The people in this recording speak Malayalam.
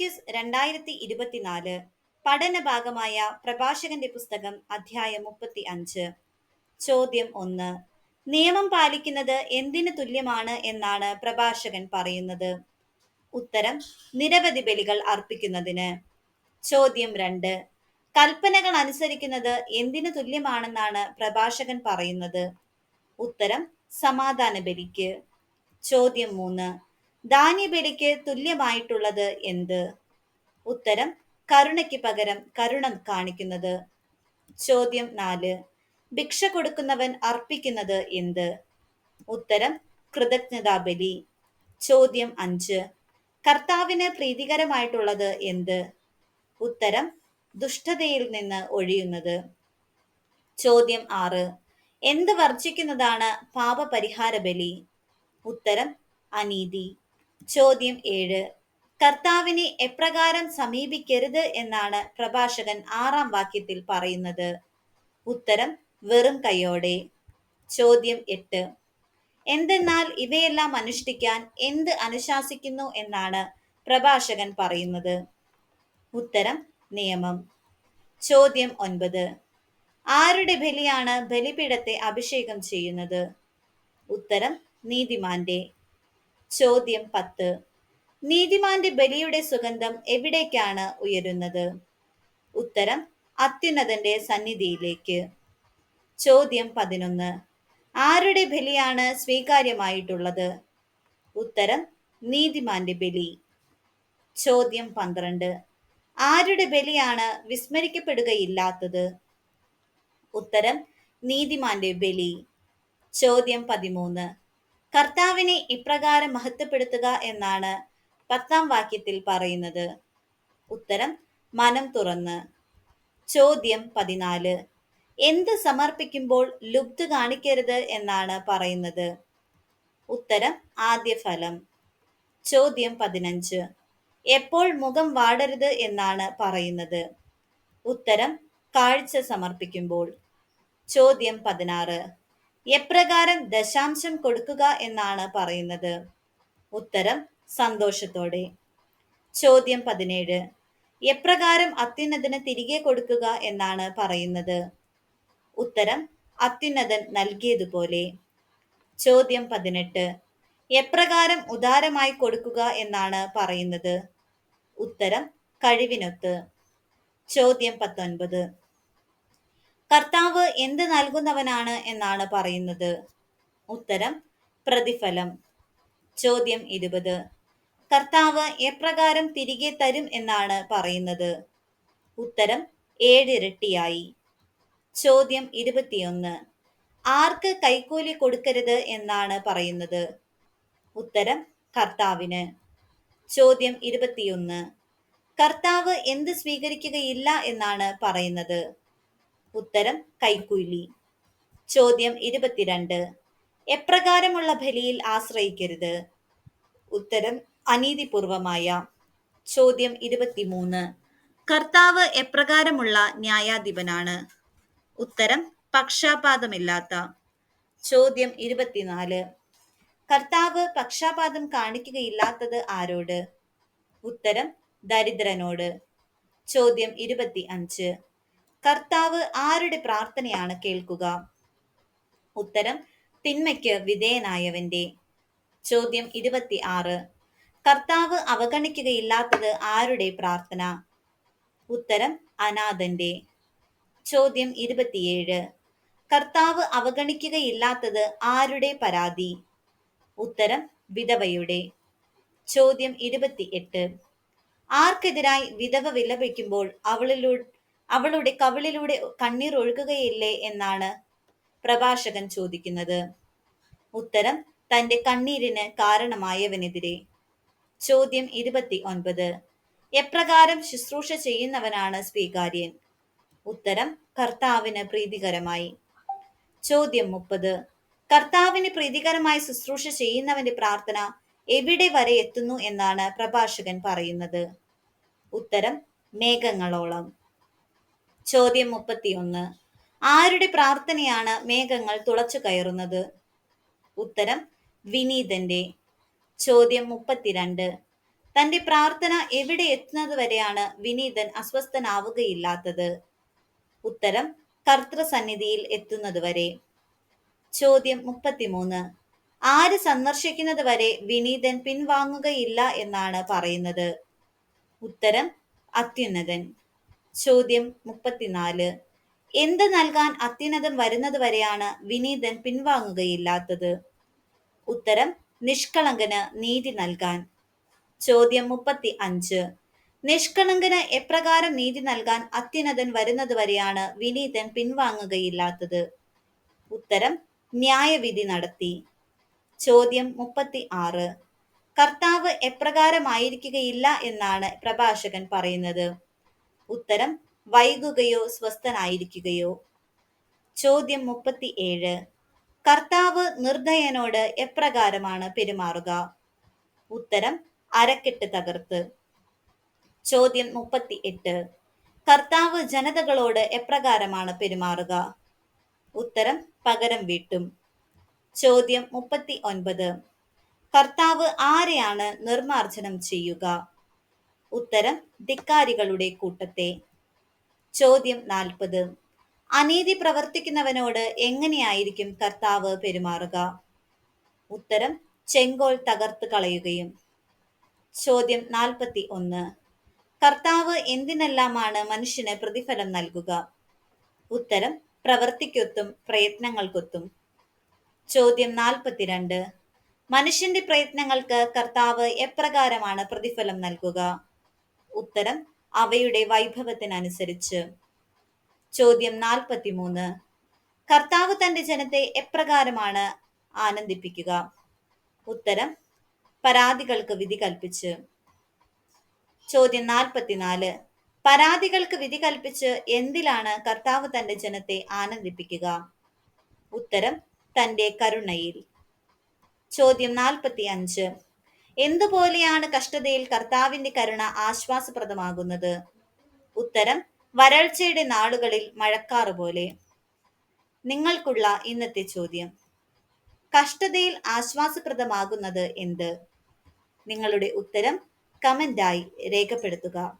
ക്വിസ് രണ്ടായിരത്തി ഇരുപത്തിനാല് പഠന ഭാഗമായ പ്രഭാഷകന്റെ പുസ്തകം അധ്യായം മുപ്പത്തി അഞ്ച് ചോദ്യം ഒന്ന്. നിയമം പാലിക്കുന്നത് എന്തിനു തുല്യമാണ് എന്നാണ് പ്രഭാഷകൻ പറയുന്നത്. ഉത്തരം നിരവധി ബലികൾ അർപ്പിക്കുന്നതിന്. ചോദ്യം രണ്ട്. കൽപ്പനകൾ അനുസരിക്കുന്നത് എന്തിനു തുല്യമാണെന്നാണ് പ്രഭാഷകൻ പറയുന്നത്. ഉത്തരം സമാധാന ബലിക്ക് ചോദ്യം മൂന്ന്. ധാന്യബലിക്ക് തുല്യമായിട്ടുള്ളത് എന്ത്? ഉത്തരം കരുണയ്ക്ക് പകരം കരുണം കാണിക്കുന്നത്. ചോദ്യം നാല് ഭിക്ഷ കൊടുക്കുന്നവൻ അർപ്പിക്കുന്നത് എന്ത്? ഉത്തരം കൃതജ്ഞതാ ബലി ചോദ്യം അഞ്ച് കർത്താവിന് പ്രീതികരമായിട്ടുള്ളത് എന്ത്? ഉത്തരം ദുഷ്ടതയിൽ നിന്ന് ഒഴിയുന്നത്. ചോദ്യം ആറ് എന്ത് വർജിക്കുന്നതാണ് പാപപരിഹാര ബലി ഉത്തരം അനീതി. ചോദ്യം ഏഴ്. കർത്താവിനെ എപ്രകാരം സമീപിക്കരുത് എന്നാണ് പ്രഭാഷകൻ ആറാം വാക്യത്തിൽ പറയുന്നത്. ഉത്തരം വെറും കയ്യോടെ. ചോദ്യം എട്ട്. എന്തെന്നാൽ ഇവയെല്ലാം അനുഷ്ഠിക്കാൻ എന്ത് അനുശാസിക്കുന്നു എന്നാണ് പ്രഭാഷകൻ പറയുന്നത്. ഉത്തരം നിയമം. ചോദ്യം ഒൻപത്. ആരുടെ ബലിയാണ് ബലിപീഠത്തെ അഭിഷേകം ചെയ്യുന്നത്? ഉത്തരം നീതിമാന്റെ. ചോദ്യം പത്ത്. നീതിമാന്റെ ബലിയുടെ സുഗന്ധം എവിടേക്കാണ് ഉയരുന്നത്? ഉത്തരം അത്യുന്നതന്റെ സന്നിധിയിലേക്ക്. ചോദ്യം പതിനൊന്ന്. ആരുടെ ബലിയാണ് സ്വീകാര്യമായിട്ടുള്ളത്? ഉത്തരം നീതിമാന്റെ ബലി. ചോദ്യം പന്ത്രണ്ട്. ആരുടെ ബലിയാണ് വിസ്മരിക്കപ്പെടുകയില്ലാത്തത്? ഉത്തരം നീതിമാന്റെ ബലി. ചോദ്യം പതിമൂന്ന്. കർത്താവിനെ ഇപ്രകാരം മഹത്വപ്പെടുത്തുക എന്നാണ് പത്താം വാക്യത്തിൽ പറയുന്നത്. ഉത്തരം മനം തുറന്ന്. ചോദ്യം പതിനാല്. എന്ത് സമർപ്പിക്കുമ്പോൾ ലുബ്ധ കാണിക്കരുത് എന്നാണ് പറയുന്നത്. ഉത്തരം ആദ്യ ഫലം. ചോദ്യം പതിനഞ്ച്. എപ്പോൾ മുഖം വാടരുത് എന്നാണ് പറയുന്നത്. ഉത്തരം കാഴ്ച സമർപ്പിക്കുമ്പോൾ. ചോദ്യം പതിനാറ്. എപ്രകാരം ദശാംശം കൊടുക്കുക എന്നാണ് പറയുന്നത്? ഉത്തരം സന്തോഷത്തോടെ. ചോദ്യം പതിനേഴ്. എപ്രകാരം അത്യുന്നതന് തിരികെ കൊടുക്കുക എന്നാണ് പറയുന്നത്? ഉത്തരം അത്യുന്നതൻ നൽകിയതുപോലെ. ചോദ്യം പതിനെട്ട്. എപ്രകാരം ഉദാരമായി കൊടുക്കുക എന്നാണ് പറയുന്നത്? ഉത്തരം കഴിവിനൊത്ത്. ചോദ്യം പത്തൊൻപത്. കർത്താവ് എന്ത് നൽകുന്നവനാണ് എന്നാണ് പറയുന്നത്? ഉത്തരം പ്രതിഫലം. ചോദ്യം ഇരുപത്. കർത്താവ് എപ്രകാരം തിരികെ തരും എന്നാണ് പറയുന്നത്? ഉത്തരം ഏഴിരട്ടിയായി. ചോദ്യം ഇരുപത്തിയൊന്ന്. ആർക്ക് കൈക്കൂലി കൊടുക്കരുത് എന്നാണ് പറയുന്നത്? ഉത്തരം കർത്താവിന്. ചോദ്യം ഇരുപത്തിയൊന്ന്. കർത്താവ് എന്ത് സ്വീകരിക്കുകയില്ല എന്നാണ് പറയുന്നത്? ഉത്തരം കൈക്കൂലി. ചോദ്യം ഇരുപത്തിരണ്ട്. എപ്രകാരമുള്ള ബലിയിൽ ആശ്രയിക്കരുത്? ഉത്തരം അനീതിപൂർവമായ. ചോദ്യം ഇരുപത്തിമൂന്ന്. കർത്താവ് എപ്രകാരമുള്ള ന്യായാധിപനാണ്? ഉത്തരം പക്ഷാപാതമില്ലാത്ത. ചോദ്യം ഇരുപത്തിനാല്. കർത്താവ് പക്ഷാപാതം കാണിക്കുകയില്ലാത്തത് ആരോട്? ഉത്തരം ദരിദ്രനോട്. ചോദ്യം ഇരുപത്തി അഞ്ച് കർത്താവ് ആരുടെ പ്രാർത്ഥനയാണ് കേൾക്കുക? ഉത്തരം തിന്മയ്ക്ക് വിധേയനായവന്റെ. ചോദ്യം ഇരുപത്തി ആറ് കർത്താവ് അവഗണിക്കുകയില്ലാത്തത് ആരുടെ പ്രാർത്ഥന? ഉത്തരം അനാഥന്റെ. ചോദ്യം ഇരുപത്തിയേഴ്. കർത്താവ് അവഗണിക്കുകയില്ലാത്തത് ആരുടെ പരാതി? ഉത്തരം വിധവയുടെ. ചോദ്യം ഇരുപത്തി എട്ട് ആർക്കെതിരായി വിധവ വിലപിക്കുമ്പോൾ അവളിലൂടെ അവളുടെ കവിളിലൂടെ കണ്ണീർ ഒഴുകുകയില്ലേ എന്നാണ് പ്രഭാഷകൻ ചോദിക്കുന്നത്. ഉത്തരം തന്റെ കണ്ണീരിന് കാരണമായവനെതിരെ. ചോദ്യം ഇരുപത്തി ഒൻപത് എപ്രകാരം ശുശ്രൂഷ ചെയ്യുന്നവനാണ് സ്വീകാര്യൻ? ഉത്തരം കർത്താവിന് പ്രീതികരമായി. ചോദ്യം മുപ്പത്. കർത്താവിന് പ്രീതികരമായി ശുശ്രൂഷ ചെയ്യുന്നവന്റെ പ്രാർത്ഥന എവിടെ വരെ എത്തുന്നു എന്നാണ് പ്രഭാഷകൻ പറയുന്നത്. ഉത്തരം മേഘങ്ങളോളം. ചോദ്യം മുപ്പത്തിയൊന്ന്. ആരുടെ പ്രാർത്ഥനയാണ് മേഘങ്ങൾ തുളച്ചു കയറുന്നത്? ഉത്തരം വിനീതന്റെ. ചോദ്യം മുപ്പത്തിരണ്ട്. തന്റെ പ്രാർത്ഥന എവിടെ എത്തുന്നത് വരെയാണ് വിനീതൻ അസ്വസ്ഥനാവുകയില്ലാത്തത്? ഉത്തരം കർത്തൃസന്നിധിയിൽ എത്തുന്നതുവരെ. ചോദ്യം മുപ്പത്തിമൂന്ന്. ആര് സന്ദർശിക്കുന്നത് വരെ വിനീതൻ പിൻവാങ്ങുകയില്ല എന്നാണ് പറയുന്നത്? ഉത്തരം അത്യുന്നതൻ. ചോദ്യം മുപ്പത്തിനാല്. എന്ത് നൽകാൻ അത്യുന്നതം വരുന്നത് വരെയാണ് വിനീതൻ പിൻവാങ്ങുകയില്ലാത്തത്? ഉത്തരം നിഷ്കളങ്കന് നീതി നൽകാൻ. ചോദ്യം മുപ്പത്തി അഞ്ച് നിഷ്കളങ്കന് എപ്രകാരം നീതി നൽകാൻ അത്യുന്നതൻ വരുന്നത് വരെയാണ് വിനീതൻ പിൻവാങ്ങുകയില്ലാത്തത്? ഉത്തരം ന്യായവിധി നടത്തി. ചോദ്യം മുപ്പത്തി ആറ് കർത്താവ് എപ്രകാരമായിരിക്കുകയില്ല എന്നാണ് പ്രഭാഷകൻ പറയുന്നത്. ഉത്തരം വൈകുകയോ സ്വസ്ഥനായിരിക്കുകയോ. ചോദ്യം മുപ്പത്തി ഏഴ് കർത്താവ് നിർദ്ദയനോട് എപ്രകാരമാണ് പെരുമാറുക? ഉത്തരം അരക്കെട്ട് തകർത്ത്. ചോദ്യം മുപ്പത്തി എട്ട് കർത്താവ് ജനതകളോട് എപ്രകാരമാണ് പെരുമാറുക? ഉത്തരം പകരം വീട്ടും. ചോദ്യം മുപ്പത്തി ഒൻപത് കർത്താവ് ആരെയാണ് നിർമാർജനം ചെയ്യുക? ഉത്തരം ധിക്കാരികളുടെ കൂട്ടത്തെ. ചോദ്യം നാൽപ്പത്. അനീതി പ്രവർത്തിക്കുന്നവനോട് എങ്ങനെയായിരിക്കും കർത്താവ് പെരുമാറുക? ഉത്തരം ചെങ്കോൾ തകർത്ത് കളയുകയും. ചോദ്യം നാൽപ്പത്തി ഒന്ന് കർത്താവ് എന്തിനെല്ലാമാണ് മനുഷ്യന് പ്രതിഫലം നൽകുക? ഉത്തരം പ്രവൃത്തിക്കൊത്തും പ്രയത്നങ്ങൾക്കൊത്തും. ചോദ്യം നാൽപ്പത്തിരണ്ട്. മനുഷ്യന്റെ പ്രയത്നങ്ങൾക്ക് കർത്താവ് എപ്രകാരമാണ് പ്രതിഫലം നൽകുക? ഉത്തരം അവയുടെ വൈഭവത്തിനനുസരിച്ച്. ചോദ്യം നാൽപ്പത്തിമൂന്ന്. കർത്താവ് തന്റെ ജനത്തെ എപ്രകാരമാണ് ആനന്ദിപ്പിക്കുക? ഉത്തരം പരാതികൾക്ക് വിധി കൽപ്പിച്ച്. ചോദ്യം നാൽപ്പത്തിനാല്. പരാതികൾക്ക് വിധി കൽപ്പിച്ച് എന്തിലാണ് കർത്താവ് തന്റെ ജനത്തെ ആനന്ദിപ്പിക്കുക? ഉത്തരം തന്റെ കരുണയിൽ. ചോദ്യം നാൽപ്പത്തി അഞ്ച് എന്തുപോലെയാണ് കഷ്ടതയിൽ കർത്താവിന്റെ കരുണ ആശ്വാസപ്രദമാകുന്നത്? ഉത്തരം വരൾച്ചയുടെ നാളുകളിൽ മഴക്കാറ് പോലെ. നിങ്ങൾക്കുള്ള ഇന്നത്തെ ചോദ്യം. കഷ്ടതയിൽ ആശ്വാസപ്രദമാകുന്നത് എന്ത്? നിങ്ങളുടെ ഉത്തരം കമന്റായി രേഖപ്പെടുത്തുക.